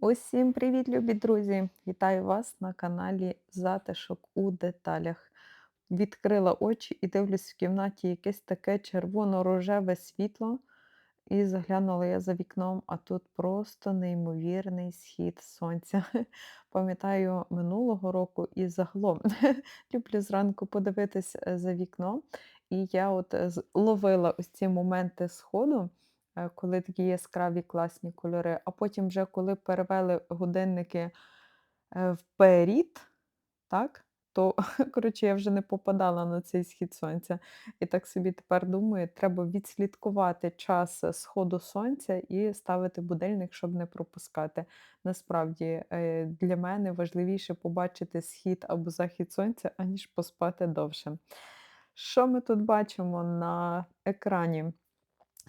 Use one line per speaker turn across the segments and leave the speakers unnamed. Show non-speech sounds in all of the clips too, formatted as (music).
Усім привіт, любі друзі! Вітаю вас на каналі Затишок у деталях. Відкрила очі і дивлюсь в кімнаті якесь таке червоно-рожеве світло. І заглянула я за вікном, а тут просто неймовірний схід сонця. (laughs) Пам'ятаю минулого року і загалом (laughs) люблю зранку подивитись е, за вікно. І я от е, ловила ось ці моменти сходу, коли такі яскраві класні кольори. А потім, вже коли перевели годинники е, вперід, так? То, (laughs) коротше, я вже не попадала на цей схід сонця. І так собі тепер думаю, треба відслідкувати час е, сходу сонця і ставити будильник, щоб не пропускати. Насправді, е, для мене важливіше побачити схід або захід сонця, аніж поспати довше. Що ми тут бачимо на екрані?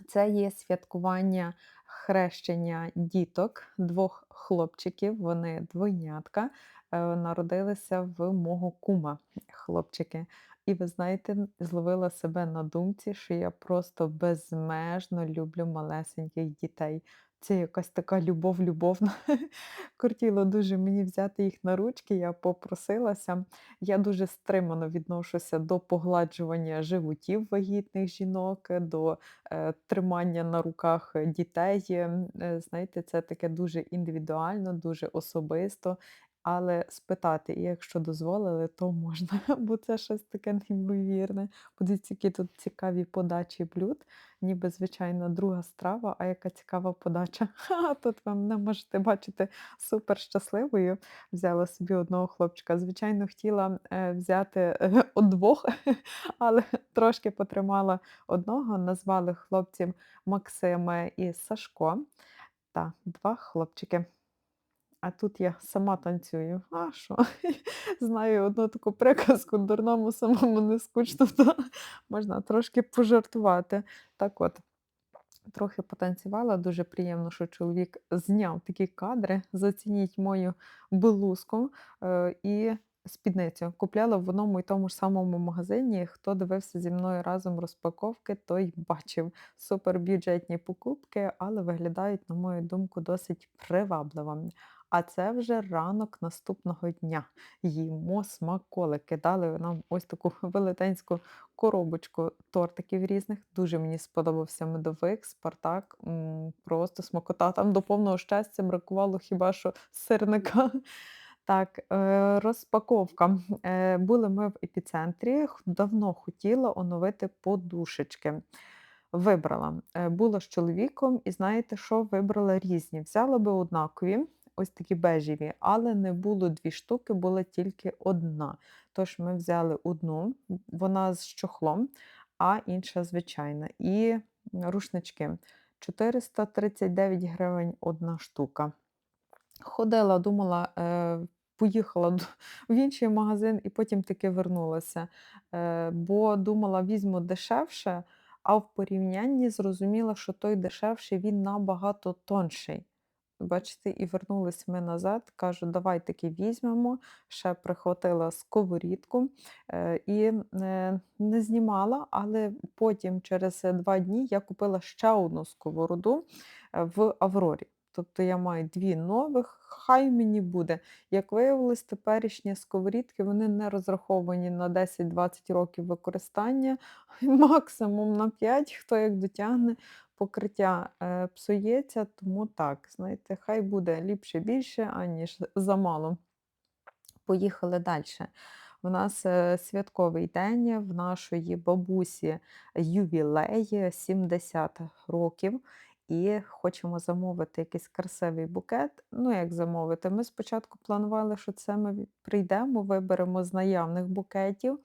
Це є святкування хрещення діток, двох хлопчиків, вони двойнятка, е, народилися в мого кума хлопчики. І ви знаєте, зловила себе на думці, що я просто безмежно люблю малесеньких дітей. Це якась така любов любовна. (laughs) Кортіло дуже мені взяти їх на ручки, я попросилася. Я дуже стримано відношуся до погладжування животів вагітних жінок, до е, тримання на руках дітей. Е, знаєте, це таке дуже індивідуально, дуже особисто. Але спитати, і якщо дозволили, то можна, (laughs) бо це щось таке неймовірне. Подивіться, які тут цікаві подачі блюд, ніби звичайна друга страва, а яка цікава подача. (laughs) Ха, тут ви мене можете бачити супер щасливою. Взяла собі одного хлопчика. Звичайно, хотіла е, взяти е, (laughs) от двох, але трошки потримала одного, назвали хлопців Максиме і Сашко. Та, два хлопчики. А тут я сама танцюю. А що? (laughs) Знаю одну таку приказку дурному самому не скучно, (laughs) то можна трошки пожартувати. Так от, трохи потанцювала, дуже приємно, що чоловік зняв такі кадри. Зацініть мою блузку е, і спідницю. Купляла в одному і тому ж самому магазині. Хто дивився зі мною разом розпаковки, той бачив супербюджетні покупки, але виглядають, на мою думку, досить привабливо. А це вже ранок наступного дня. Їмо смаколики. Дали нам ось таку (laughs) велетенську коробочку тортиків різних. Дуже мені сподобався медовик, Спартак. Просто смакота. Там до повного щастя бракувало хіба що сирника. (laughs) Так, е, розпаковка. Е, Були ми в епіцентрі. Давно хотіла оновити подушечки. Вибрала. Е, Була з чоловіком, і знаєте що? Вибрала різні. Взяла би однакові, ось такі бежеві, але не було дві штуки, була тільки одна. Тож ми взяли одну, вона з чохлом, а інша звичайна. І рушнички. 439 гривень одна штука. Ходила, думала, е, поїхала в інший магазин і потім таки вернулася. Е, бо думала, візьму дешевше, а в порівнянні зрозуміла, що той дешевший, він набагато тонший. Бачите, і вернулись ми назад. Кажу, давай таки візьмемо. Ще прихватила сковорідку е, і не знімала, але потім, через два дні, я купила ще одну сковороду е, в Аврорі. Тобто я маю дві нових, хай мені буде. Як виявилось, теперішні сковорідки вони не розраховані на 10-20 років використання, (laughs) максимум на 5, хто як дотягне покриття е, псується, тому так, знаєте, хай буде ліпше більше, аніж замало. Поїхали далі. У нас е, святковий день, в нашої бабусі ювілей 70 років. І хочемо замовити якийсь красивий букет. Ну, як замовити? Ми спочатку планували, що це ми прийдемо, виберемо з наявних букетів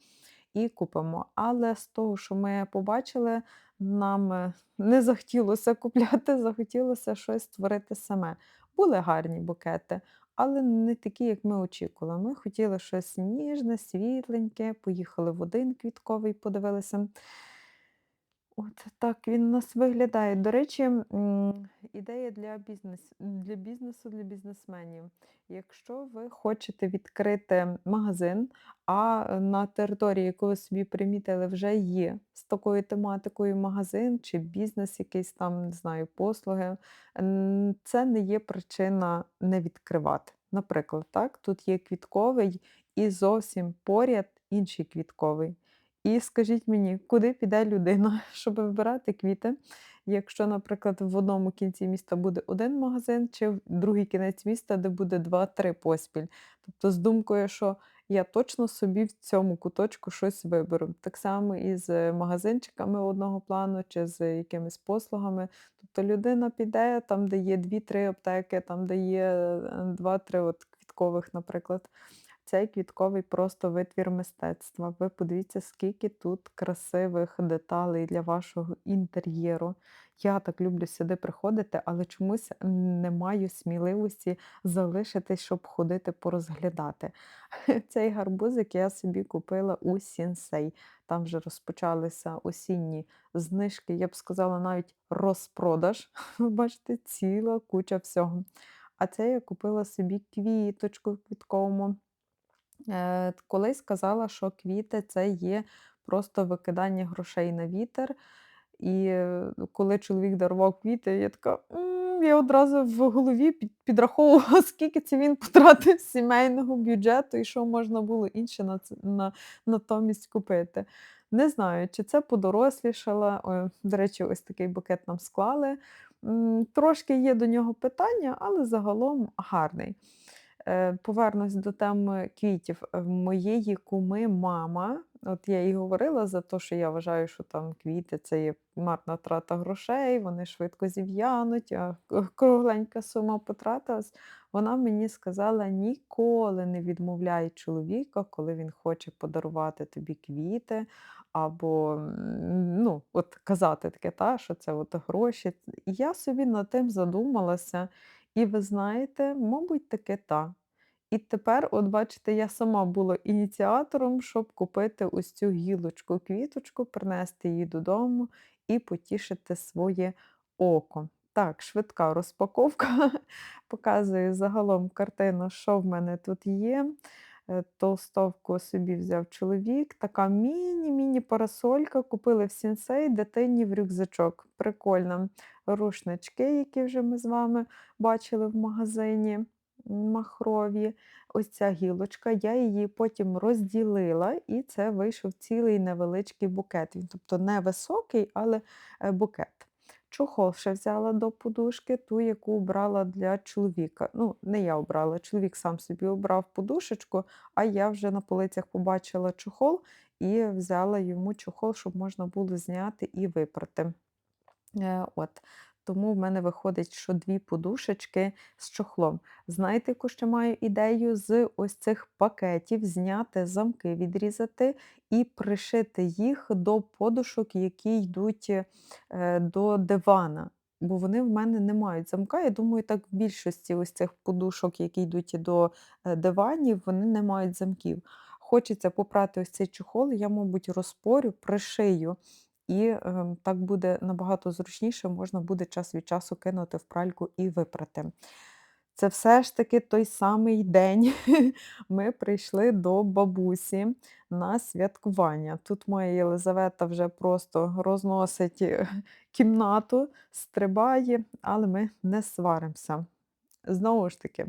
і купимо. Але з того, що ми побачили, нам не захотілося купляти, (laughs) захотілося щось створити саме. Були гарні букети, але не такі, як ми очікували. Ми хотіли щось ніжне, світленьке, поїхали в один квітковий, подивилися. От так він у нас виглядає. До речі, ідея для бізнес для бізнесу, для бізнесменів. Якщо ви хочете відкрити магазин, а е, на території, яку ви собі примітили, вже є з такою тематикою магазин чи бізнес, якийсь там, не знаю, послуги, це не є причина не відкривати. Наприклад, так, тут є квітковий і зовсім поряд інший квітковий. І скажіть мені, куди піде людина, (laughs) щоб вибирати квіти, якщо, наприклад, в одному кінці міста буде один магазин, чи в другий кінець міста, де буде два-три поспіль. Тобто з думкою, що я точно собі в цьому куточку щось виберу. Так само і з магазинчиками одного плану, чи з якимись послугами. Тобто людина піде там, де є дві-три аптеки, там, де є е, два-три квіткових, наприклад. Цей квітковий просто витвір мистецтва. Ви подивіться, скільки тут красивих деталей для вашого інтер'єру. Я так люблю сюди приходити, але чомусь не маю сміливості залишитись, щоб ходити порозглядати. (laughs) Цей гарбузик я собі купила у Сінсей. Там вже розпочалися осінні знижки, я б сказала, навіть розпродаж. (laughs) Бачите, ціла куча всього. А це я купила собі квіточку в квітковому. Е, колись казала, що квіти це є просто викидання грошей на вітер. І е, коли чоловік дарував квіти, я така, я одразу в голові підраховувала, (laughs) скільки це він потратив з сімейного бюджету і що можна було інше на, на, натомість купити. Не знаю, чи це подорослішала. До речі, ось такий букет нам склали. Трошки є до нього питання, але загалом гарний. Е, повернусь до теми квітів. Е, моєї куми мама, от я їй говорила за те, що я вважаю, що там квіти це є марна трата грошей, вони швидко зів'януть, а кругленька сума потратилась. Вона мені сказала: ніколи не відмовляй чоловіка, коли він хоче подарувати тобі квіти, або ну, от казати таке, та, що це от гроші. І я собі над тим задумалася. І ви знаєте, мабуть, таке та. І тепер, от бачите, я сама була ініціатором, щоб купити ось цю гілочку, квіточку, принести її додому і потішити своє око. Так, швидка розпаковка. (laughs) Показую загалом картину, що в мене тут є. Е, Толстовку собі взяв чоловік. Така міні-міні парасолька. Купили в сінсей дитині в рюкзачок. Прикольно. Рушнички, які вже ми з вами бачили в магазині махрові. Ось ця гілочка, я її потім розділила, і це вийшов цілий невеличкий букет. Він, тобто не високий, але е, букет. Чохол ще взяла до подушки, ту, яку обрала для чоловіка. Ну, не я обрала, чоловік сам собі обрав подушечку, а я вже на полицях побачила чохол і взяла йому чохол, щоб можна було зняти і випрати. Е, от. Тому в мене виходить, що 2 подушечки з чохлом. Знаєте, яку ще маю ідею? З ось цих пакетів зняти замки, відрізати і пришити їх до подушок, які йдуть е, до дивана. Бо вони в мене не мають замка. Я думаю, так в більшості ось цих подушок, які йдуть до е, диванів, вони не мають замків. Хочеться попрати ось цей чохол, я, мабуть, розпорю, пришию і, ем, так буде набагато зручніше, можна буде час від часу кинути в пральку і випрати. Це все ж таки той самий день (laughs) ми прийшли до бабусі на святкування. Тут моя Єлизавета вже просто розносить е, кімнату, стрибає, але ми не сваримося. Знову ж таки,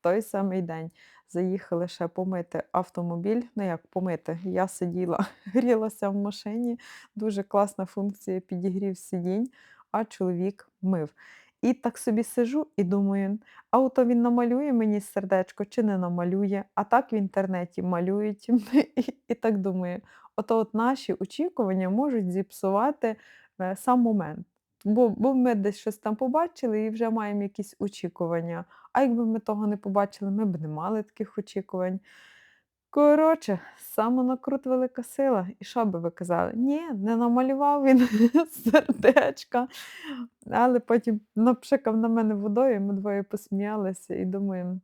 той самий день заїхали ще помити автомобіль. Ну як помити? Я сиділа, (laughs) грілася в машині, дуже класна функція підігрів сидінь, а чоловік мив. І так собі сижу і думаю, а він намалює мені сердечко чи не намалює, а так в інтернеті малюють. (laughs) І, і так думаю, ото от наші очікування можуть зіпсувати е, сам момент. Бо, бо ми десь щось там побачили і вже маємо якісь очікування. А якби ми того не побачили, ми б не мали таких очікувань. Коротше, самонакрут велика сила. І що би ви казали? Ні, не намалював він (laughs) сердечка. Але потім напшикав на мене водою, ми двоє посміялися і думаємо,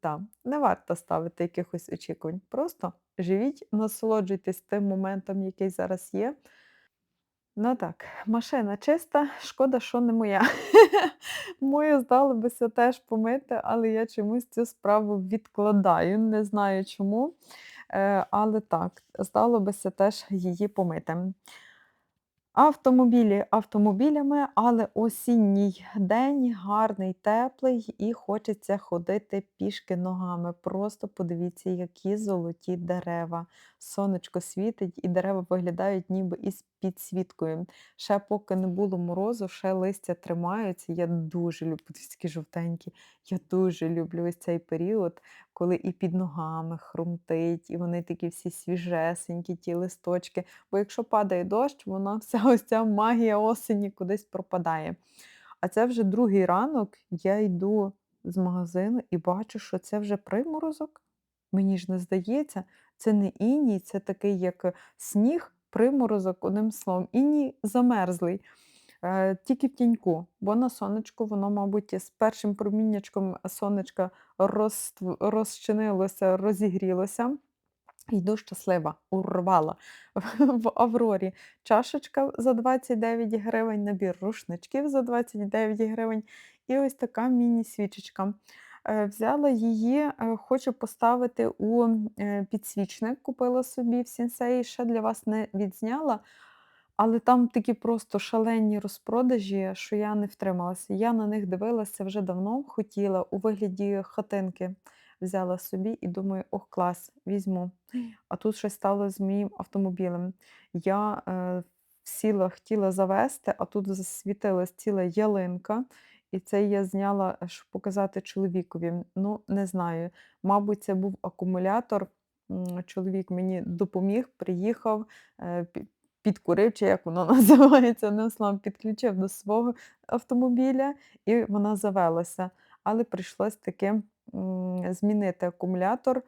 так, не варто ставити якихось очікувань. Просто живіть, насолоджуйтесь тим моментом, який зараз є. Ну так, машина чиста, шкода, що не моя. (laughs) Мою здалося теж помити, але я чомусь цю справу відкладаю. Не знаю чому. Е, але так, здалося теж її помити. Автомобілі автомобілями, але осінній день гарний, теплий і хочеться ходити пішки ногами. Просто подивіться, які золоті дерева. Сонечко світить, і дерева виглядають ніби із підсвіткою. Ще поки не було морозу, ще листя тримаються. Я дуже люблю такі жовтенькі. Я дуже люблю ось цей період, коли і під ногами хрумтить, і вони такі всі свіжесенькі, ті листочки. Бо якщо падає дощ, вона (laughs) вся ось ця магія осені кудись пропадає. А це вже другий ранок, я йду з магазину і бачу, що це вже приморозок. Мені ж не здається, це не іній, це такий, як е, сніг, приморозок, одним словом. Іній замерзлий, е, тільки в тіньку, бо на сонечку воно, мабуть, з першим проміннячком сонечка розтв- розчинилося, розігрілося. Йду щаслива, урвала в Аврорі чашечка за 29 гривень, набір рушничків за 29 гривень і ось така міні-свічечка. Е, Взяла її, е, хочу поставити у е, підсвічник, купила собі в сінсеї, ще для вас не відзняла, але там такі просто шалені розпродажі, що я не втрималася. Я на них дивилася вже давно, хотіла у вигляді хатинки. Взяла собі і думаю, ох, клас, візьму. А тут щось стало з моїм автомобілем. Я е, сіла, хотіла завести, а тут засвітилась ціла ялинка, і це я зняла, е, щоб показати чоловікові. Ну, не знаю. Мабуть, це був акумулятор. Чоловік мені допоміг, приїхав, е, підкурив, чи як воно (laughs) називається, словом, підключив до свого автомобіля, і вона завелася. Але прийшлось таки змінити акумулятор.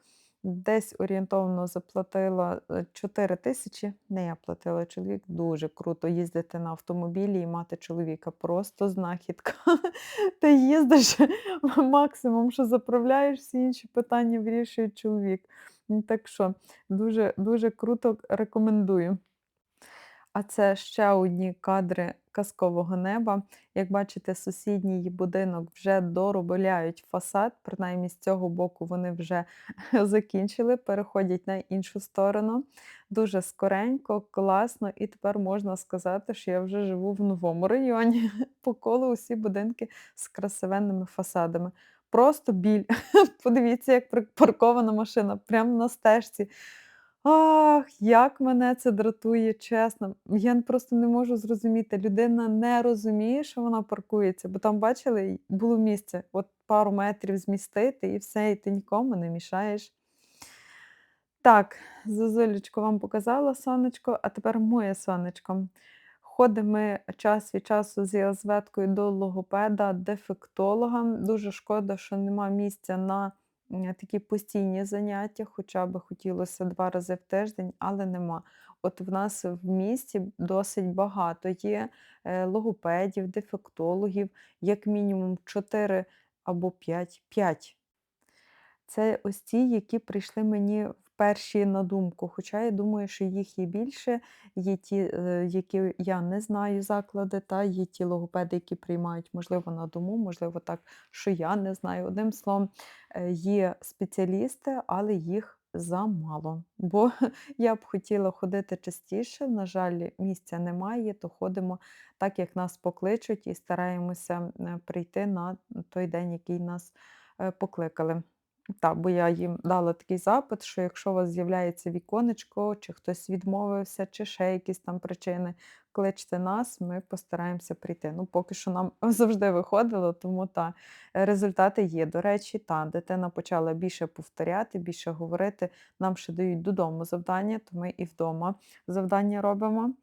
Десь орієнтовно заплатила, е, 4 тисячі. Не я платила, чоловік. Дуже круто їздити на автомобілі і мати чоловіка. Просто знахідка. (laughs) Ти їздиш, (laughs) максимум, що заправляєш, всі інші питання вирішує чоловік. Так що дуже, дуже круто рекомендую. А це ще одні кадри казкового неба. Як бачите, сусідній будинок вже доробляють фасад, принаймні з цього боку вони вже (laughs) закінчили, переходять на іншу сторону. Дуже скоренько, класно, і тепер можна сказати, що я вже живу в новому районі. (laughs) По колу усі будинки з красивенними фасадами. Просто біль. (laughs) Подивіться, як припаркована машина прямо на стежці. Ах, як мене це дратує, чесно. Я просто не можу зрозуміти. Людина не розуміє, що вона паркується, бо там, бачили, було місце, от пару метрів змістити і все, і ти нікому не мішаєш. Так, зозулечко вам показала сонечко, а тепер моє сонечко. Ходимо час від часу з Єлизаветкою до логопеда, дефектолога. Дуже шкода, що нема місця на такі постійні заняття, хоча б хотілося два рази в тиждень, але нема. От в нас в місті досить багато є е, логопедів, дефектологів, як мінімум 4 або 5. 5 це ось ті, які прийшли мені перші на думку. Хоча я думаю, що їх є більше, є ті, е, які я не знаю заклади, та є ті логопеди, які приймають, можливо, на дому, можливо, так, що я не знаю. Одним словом, е, є спеціалісти, але їх замало. Бо (laughs) я б хотіла ходити частіше. На жаль, місця немає, то ходимо так, як нас покличуть, і стараємося е, прийти на той день, який нас покликали. Так, бо я їм дала такий запит, що якщо у вас з'являється віконечко, чи хтось відмовився, чи ще якісь там причини, кличте нас, ми постараємося прийти. Ну, поки що нам (laughs) завжди виходило, тому та результати є. До речі, та дитина почала більше повторяти, більше говорити. Нам ще дають додому завдання, то ми і вдома завдання робимо.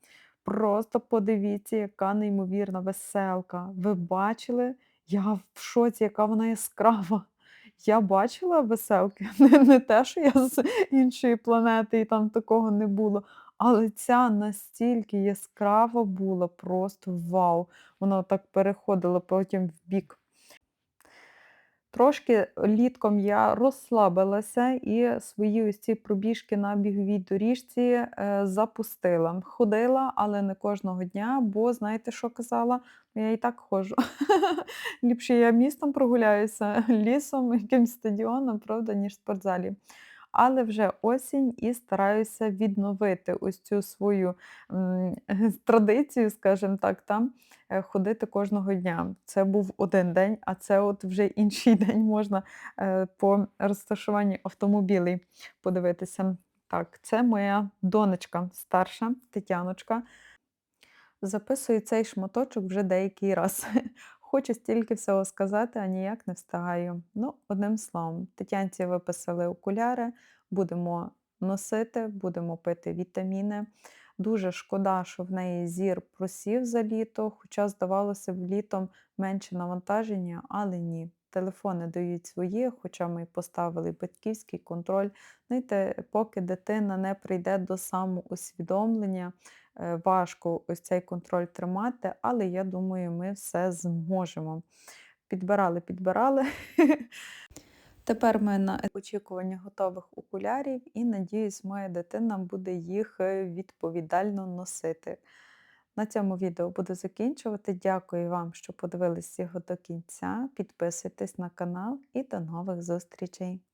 Просто подивіться, яка неймовірна веселка. Ви бачили? Я в шоці, яка вона яскрава. Я бачила веселки, (laughs) не не те, що я з іншої планети і там такого не було, але ця настільки яскрава була, просто вау! Вона так переходила потім в бік. Трошки літком я розслабилася і свої ось ці пробіжки на біговій доріжці, е, запустила. Ходила, але не кожного дня, бо знаєте, що казала? Я і так ходжу. (laughs) Ліпше я містом прогуляюся, (laughs) лісом, якимсь стадіоном, правда, ніж в спортзалі. Але вже осінь і стараюся відновити ось цю свою (laughs) традицію, скажімо так, там е, ходити кожного дня. Це був один день, а це от вже (laughs) інший день можна е, по розташуванні автомобілей подивитися. Так, це моя донечка старша, Тетяночка. Записую цей шматочок вже деякий раз. (laughs) Хочу стільки всього сказати, а ніяк не встигаю. Ну, одним словом, Тетянці виписали окуляри, будемо носити, будемо пити вітаміни. Дуже шкода, що в неї зір просів за літо, хоча, здавалося б, літом менше навантаження, але ні. Телефони дають свої, хоча ми поставили батьківський контроль. Знаєте, поки дитина не прийде до самоусвідомлення, важко ось цей контроль тримати, але я думаю, ми все зможемо. Підбирали, підбирали. Тепер ми на (laughs) очікуванні готових окулярів і надіюсь, моя дитина буде їх е, відповідально носити. На цьому відео буду закінчувати. Дякую вам, що подивились його до кінця. Підписуйтесь на канал і до нових зустрічей!